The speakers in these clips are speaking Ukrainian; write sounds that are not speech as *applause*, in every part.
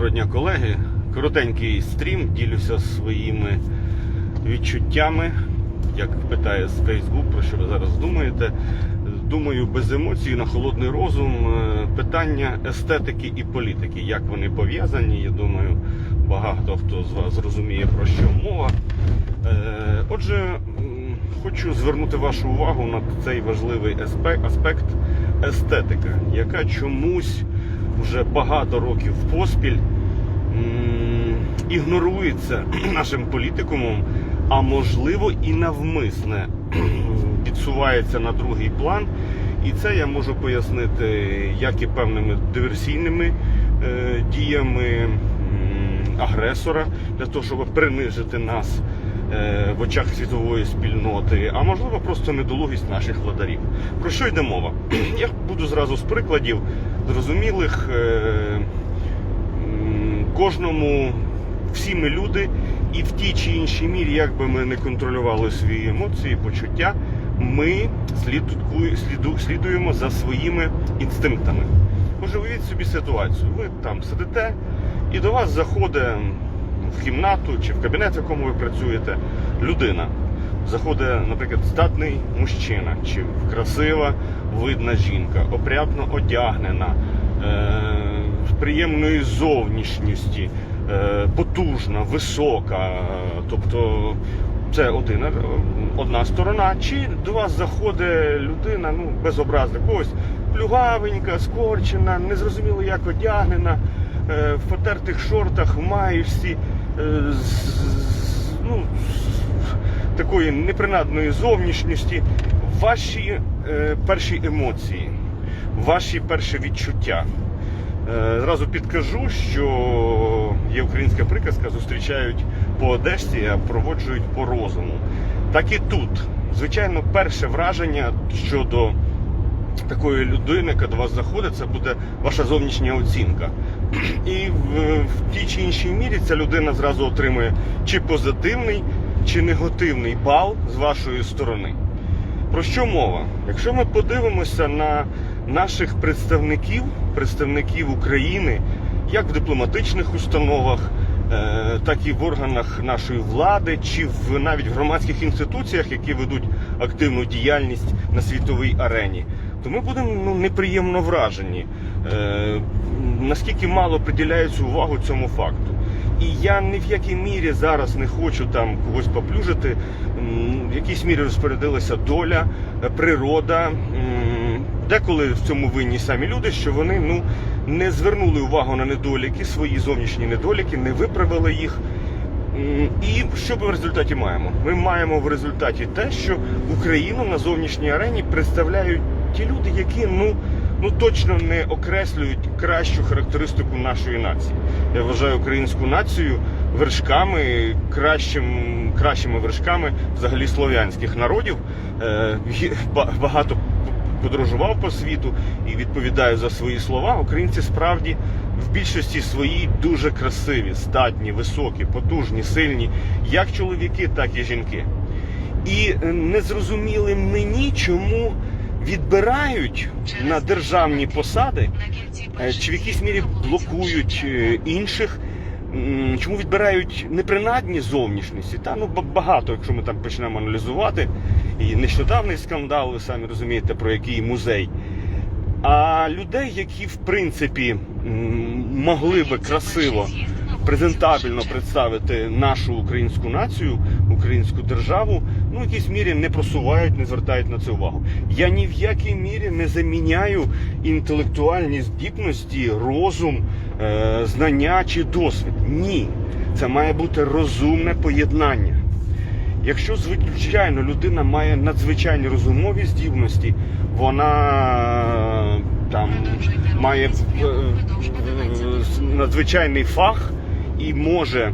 Доброго дня, колеги. Коротенький стрім, ділюся своїми відчуттями. Як питає з Facebook, про що ви зараз думаєте. Думаю, без емоцій на холодний розум е, питання естетики і політики. Як вони пов'язані, я думаю, багато хто з вас зрозуміє про що мова. Е, Отже, хочу звернути вашу увагу на цей важливий аспект, аспект естетика, яка чомусь вже багато років поспіль ігнорується *clears throat* нашим політикумом, а можливо і навмисне *clears throat* підсувається на другий план. І це я можу пояснити як і певними диверсійними е, діями агресора для того, щоб принижити нас е, в очах світової спільноти, а можливо просто недолугість наших владарів. Про що йде мова? *clears throat* Я буду зразу з прикладів зрозумілих. Е, кожному всі ми люди, і в тій чи іншій мірі, як би ми не контролювали свої емоції, почуття, ми слідуємо за своїми інстинктами. Може, уявіть собі ситуацію. Ви там сидите, і до вас заходить в кімнату чи в кабінет, в якому ви працюєте, людина. Заходить, наприклад, статний мужчина чи красива видна жінка, опрятно одягнена, е, з приємної зовнішністі, е, потужна, висока. е, Тобто це один, е, одна сторона. Чи до вас заходить людина, ну, безобразна, когось плюгавенька, скорчена, незрозуміло як одягнена, е, в потертих шортах, в маєчці, е, з- ну, з такої непринадної зовнішністі. Ваші е, перші емоції, ваші перші відчуття. Е, Зразу підкажу, що є українська приказка, зустрічають по одежці, а проводжують по розуму. Так і тут. Звичайно, перше враження щодо такої людини, яка до вас заходить, це буде ваша зовнішня оцінка. І в, в тій чи іншій мірі ця людина зразу отримує чи позитивний, чи негативний бал з вашої сторони. Про що мова? Якщо ми подивимося на наших представників, представників України, як в дипломатичних установах, е, так і в органах нашої влади, чи в навіть в громадських інституціях, які ведуть активну діяльність на світовій арені, то ми будемо ну, неприємно вражені, е, наскільки мало приділяється увагу цьому факту. І я ні в якій мірі зараз не хочу там когось поплюжити. В якійсь мірі розпорядилася доля, е, природа. Деколи в цьому винні самі люди, що вони ну не звернули увагу на недоліки, свої зовнішні недоліки, не виправили їх. І що ми в результаті маємо? Ми маємо в результаті те, що Україну на зовнішній арені представляють ті люди, які ну, ну точно не окреслюють кращу характеристику нашої нації. Я вважаю українську націю вершками, кращим, кращими вершками взагалі слов'янських народів. Е, Багато подорожував по світу і відповідаю за свої слова. Українці справді в більшості своїй дуже красиві, статні, високі, потужні, сильні, як чоловіки, так і жінки. І е, не зрозуміли мені, чому відбирають на державні посади, е, чи в якійсь мірі блокують е, інших. Чому відбирають непринадні зовнішності? Та ну багато, якщо ми там почнемо аналізувати. І нещодавний скандал, ви самі розумієте, про який музей. А людей, які в принципі могли би красиво, презентабельно представити нашу українську націю, українську державу, ну в якійсь мірі не просувають, не звертають на це увагу. Я ні в якій мірі не заміняю інтелектуальні здібності, розум, е, знання чи досвід. Ні, це має бути розумне поєднання. Якщо звичайно людина має надзвичайні розумові здібності, вона е, там має е, надзвичайний фах і може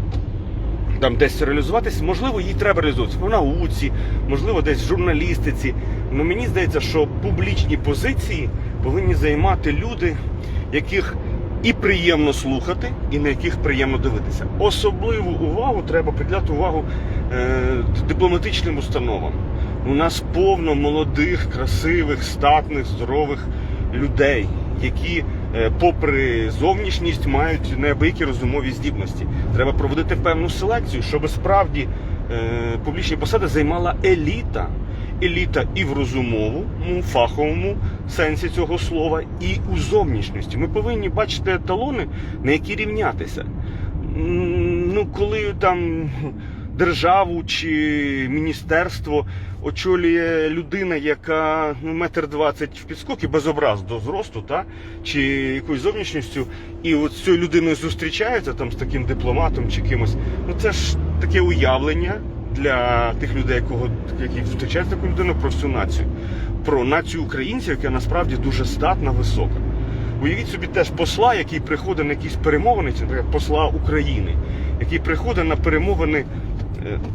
там десь реалізуватись, можливо, їй треба реалізуватися в науці, можливо, десь в журналістиці. Ну мені здається, що публічні позиції повинні займати люди, яких і приємно слухати, і на яких приємно дивитися. Особливу увагу треба приділяти увагу е, дипломатичним установам. У нас повно молодих, красивих, статних, здорових людей, які попри зовнішність, мають неабиякі розумові здібності. Треба проводити певну селекцію, щоб справді е, публічні посади займала еліта. Еліта і в розумовому, фаховому сенсі цього слова, і у зовнішності. Ми повинні бачити еталони, на які рівнятися. Ну, коли там державу чи міністерство очолює людина, яка ну, метр двадцять в підскокі, без образ до зросту, та? чи якоюсь зовнішністю, і от з цією людиною зустрічаються там з таким дипломатом чи кимось. Ну це ж таке уявлення для тих людей, якого які зустрічають таку людину про всю націю, про націю українців, яка насправді дуже статна, висока. Уявіть собі теж посла, який приходить на якісь перемовини, чи, наприклад, посла України, який приходить на перемовини,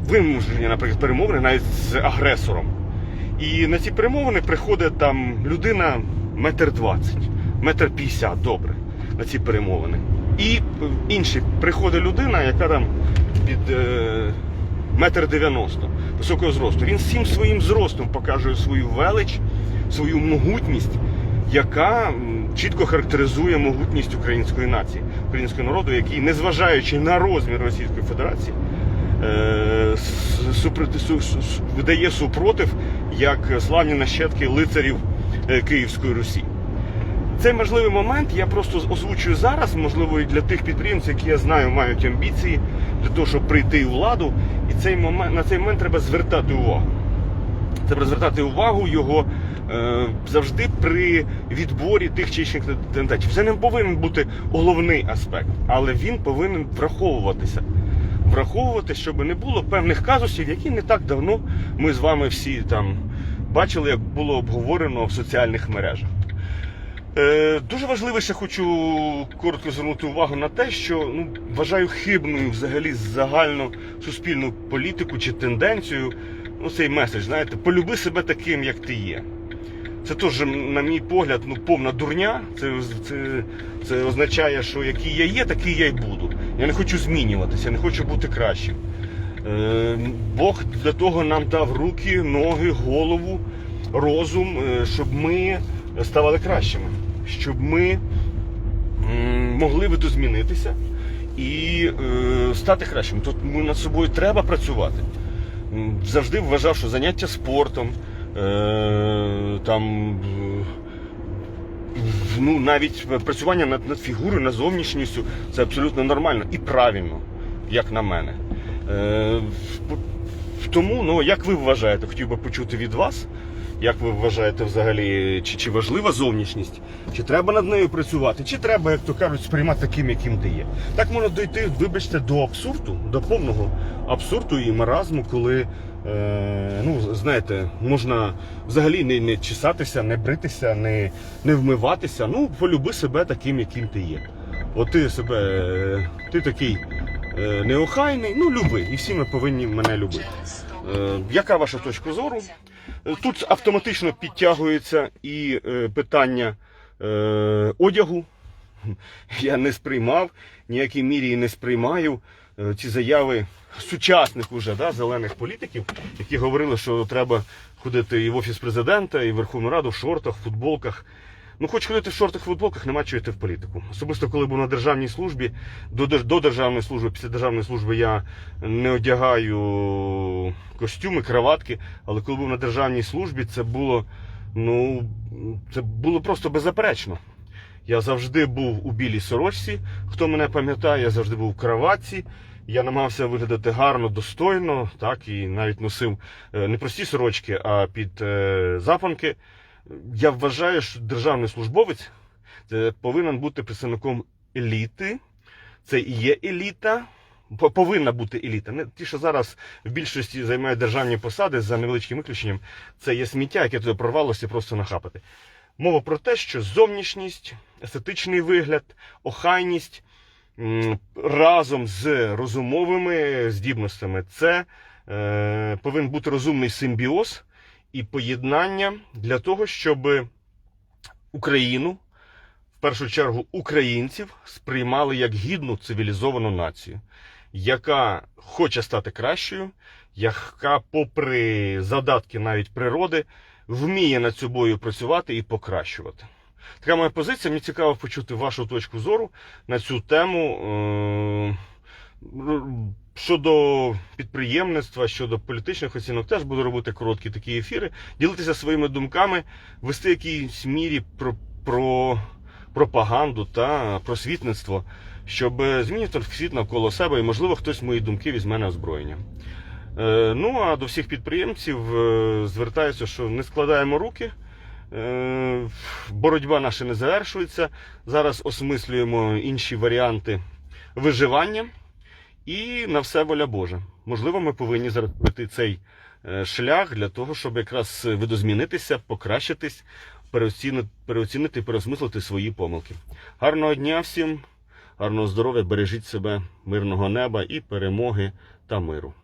вимушені, наприклад, перемовини навіть з агресором. І на ці перемовини приходить там людина метр двадцять, метр п'ятдесят, добре, на ці перемовини. І інший приходить людина, яка там під е, метр дев'яносто високого зросту. Він всім своїм зростом показує свою велич, свою могутність, яка чітко характеризує могутність української нації, українського народу, який, незважаючи на розмір Російської Федерації, видає супротив як славні нащадки лицарів е, Київської Русі. Цей можливий момент я просто озвучую зараз, можливо, і для тих підприємців, які я знаю, мають амбіції для того, щоб прийти у владу. І цей момент на цей момент треба звертати увагу. Треба звертати увагу його е, завжди при відборі тих чи інших кандидатів. Це не повинен бути головний аспект, але він повинен враховуватися. Враховувати, щоб не було певних казусів, які не так давно ми з вами всі там бачили, як було обговорено в соціальних мережах. Е, дуже важливо ще хочу коротко звернути увагу на те, що ну, вважаю хибною взагалі загальну суспільну політику чи тенденцію. Ну, цей меседж, знаєте, полюби себе таким, як ти є. Це теж, на мій погляд, ну, повна дурня. Це, це, це означає, що який я є, такий я й буду. Я не хочу змінюватися, я не хочу бути кращим. Е, Бог для того нам дав руки, ноги, голову, розум, е, щоб ми ставали кращими, щоб ми могли видозмінитися і е, стати кращими. Тут ну, над собою треба працювати. Завжди вважав, що заняття спортом, там. Ну, навіть працювання над, над фігурою, над зовнішністю це абсолютно нормально і правильно, як на мене. Е, тому, ну як ви вважаєте, хотів би почути від вас, як ви вважаєте взагалі, чи, чи важлива зовнішність, чи треба над нею працювати, чи треба, як то кажуть, сприймати таким, яким ти є. Так можна дойти, вибачте, до абсурду, до повного абсурду і маразму, коли. Е, ну, знаєте, можна взагалі не, не чесатися, не бритися, не, не вмиватися. Ну, полюби себе таким, яким ти є. От ти себе, е, ти такий е, неохайний, ну люби, і всі ми повинні мене любити. Яка ваша точка зору? Тут автоматично підтягується і питання одягу. Я не сприймав, ніякій мірі не сприймаю ці заяви сучасних уже да, зелених політиків, які говорили, що треба ходити і в офіс президента, і в Верховну Раду в шортах, в футболках. Ну, хоч ходити в шортах, в футболках, нема чого йти в політику. Особисто, коли був на державній службі, до, до державної служби, після державної служби я не одягаю костюми, краватки, але коли був на державній службі, це було, ну, це було просто беззаперечно. Я завжди був у білій сорочці. Хто мене пам'ятає, я завжди був в краватці. Я намагався виглядати гарно, достойно, так, і навіть носив е, не прості сорочки, а під е, запанки. Я вважаю, що державний службовець це повинен бути представником еліти. Це і є еліта. Повинна бути еліта. Ті, що зараз в більшості займають державні посади за невеличким виключенням, це є сміття, яке туди прорвалося просто нахапати. Мова про те, що зовнішність, естетичний вигляд, охайність разом з розумовими здібностями це е, повинен бути розумний симбіоз і поєднання для того, щоб Україну, в першу чергу українців, сприймали як гідну цивілізовану націю, яка хоче стати кращою, яка, попри задатки навіть природи, вміє над собою працювати і покращувати. Така моя позиція. Мені цікаво почути вашу точку зору на цю тему. Е, Щодо підприємництва, щодо політичних оцінок, теж буду робити короткі такі ефіри, ділитися своїми думками, вести якійсь мірі про, про пропаганду та просвітництво, щоб змінити світ навколо себе, і, можливо, хтось мої думки візьме на озброєння. Е, ну а до всіх підприємців е, звертаюся, що не складаємо руки. Е, боротьба наша не завершується. Зараз осмислюємо інші варіанти виживання. І на все воля Божа. Можливо, ми повинні пройти цей шлях для того, щоб якраз видозмінитися, покращитись, переоцінити, переосмислити свої помилки. Гарного дня всім, гарного здоров'я, бережіть себе, мирного неба і перемоги та миру.